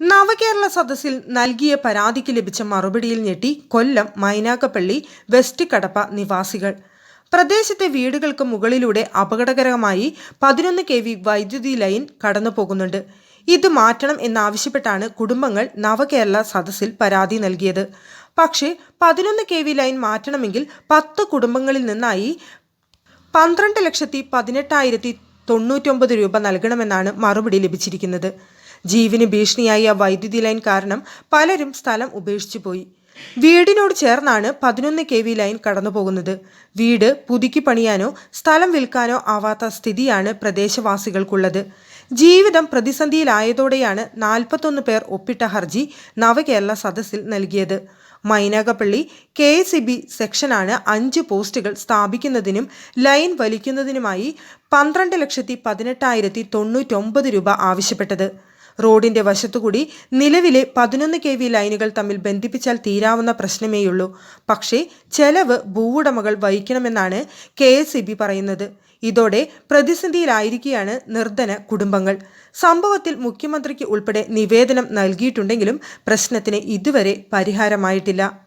നവകേരള സദസ്സിൽ നൽകിയ പരാതിക്ക് ലഭിച്ച മറുപടിയിൽ ഞെട്ടി കൊല്ലം മൈനാക്കപ്പള്ളി വെസ്റ്റ് കടപ്പ നിവാസികൾ. പ്രദേശത്തെ വീടുകൾക്ക് മുകളിലൂടെ അപകടകരമായി പതിനൊന്ന് കെ വി വൈദ്യുതി ലൈൻ കടന്നു പോകുന്നുണ്ട്. ഇത് മാറ്റണം എന്നാവശ്യപ്പെട്ടാണ് കുടുംബങ്ങൾ നവകേരള സദസ്സിൽ പരാതി നൽകിയത്. പക്ഷേ പതിനൊന്ന് കെ വി ലൈൻ മാറ്റണമെങ്കിൽ പത്ത് കുടുംബങ്ങളിൽ നിന്നായി പന്ത്രണ്ട് ലക്ഷത്തി പതിനെട്ടായിരത്തി തൊണ്ണൂറ്റൊമ്പത് രൂപ നൽകണമെന്നാണ് മറുപടി ലഭിച്ചിരിക്കുന്നത്. ജീവന് ഭീഷണിയായ വൈദ്യുതി ലൈൻ കാരണം പലരും സ്ഥലം ഉപേക്ഷിച്ചു പോയി. വീടിനോട് ചേർന്നാണ് പതിനൊന്ന് കെ വി ലൈൻ കടന്നു പോകുന്നത് വീട് പുതുക്കി പണിയാനോ സ്ഥലം വിൽക്കാനോ ആവാത്ത സ്ഥിതിയാണ് പ്രദേശവാസികൾക്കുള്ളത്. ജീവിതം പ്രതിസന്ധിയിലായതോടെയാണ് നാൽപ്പത്തൊന്ന് പേർ ഒപ്പിട്ട ഹർജി നവകേരള സദസ്സിൽ നൽകിയത്. Mainakappally K S E B സെക്ഷനാണ് അഞ്ച് പോസ്റ്റുകൾ സ്ഥാപിക്കുന്നതിനും ലൈൻ വലിക്കുന്നതിനുമായി പന്ത്രണ്ട് ലക്ഷത്തി പതിനെട്ടായിരത്തി തൊണ്ണൂറ്റൊമ്പത് രൂപ ആവശ്യപ്പെട്ടത്. റോഡിന്റെ വശത്തുകൂടി നിലവിലെ പതിനൊന്ന് കെ വി ലൈനുകൾ തമ്മിൽ ബന്ധിപ്പിച്ചാൽ തീരാവുന്ന പ്രശ്നമേയുള്ളൂ. പക്ഷേ ചെലവ് ഭൂവുടമകൾ വഹിക്കണമെന്നാണ് കെ എസ് പറയുന്നത്. ഇതോടെ പ്രതിസന്ധിയിലായിരിക്കുകയാണ് നിർധന കുടുംബങ്ങൾ. സംഭവത്തിൽ മുഖ്യമന്ത്രിക്ക് ഉൾപ്പെടെ നിവേദനം നൽകിയിട്ടുണ്ടെങ്കിലും പ്രശ്നത്തിന് ഇതുവരെ പരിഹാരമായിട്ടില്ല.